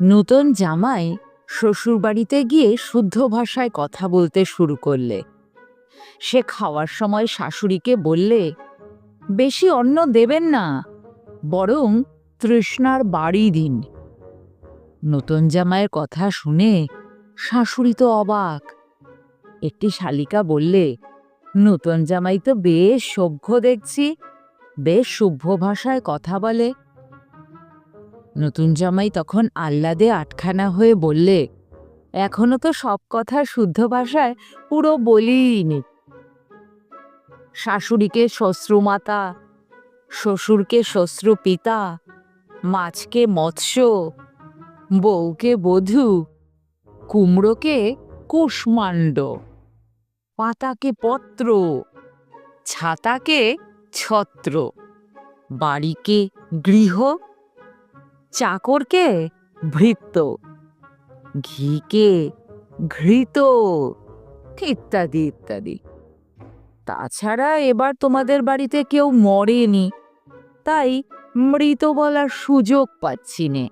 নূতন জামাই শ্বশুর বাড়িতে গিয়ে শুদ্ধ ভাষায় কথা বলতে শুরু করলে। সে খাওয়ার সময় শাশুড়িকে বললে, বেশি অন্ন দেবেন না, বরং তৃষ্ণার বাড়ি দিন। নতুন জামাইয়ের কথা শুনে শাশুড়ি তো অবাক। একটি শালিকা বললে, নতুন জামাই তো বেশ সভ্য দেখছি, বেশ শুভ্য ভাষায় কথা বলে নতুন জামাই তখন আহ্লাদে আটখানা হয়ে বললে, এখনও তো সব কথা শুদ্ধ ভাষায় পুরো বলিনি। শাশুড়িকে শ্বশ্রুমাতা শ্বশুরকে শ্বশ্রু পিতা, মাছকে মৎস্য, বউকে বধূ, কুমড়োকে কুষ্মাণ্ড, পাতাকে পত্র, ছাতাকে ছত্র, বাড়িকে গৃহ চাকরকে ভৃত্য, ঘিকে ঘৃত, ইত্যাদি ইত্যাদি। তাছাড়া এবার তোমাদের বাড়িতে কেউ মরেনি, তাই মৃত বলার সুযোগ পাচ্ছি নে।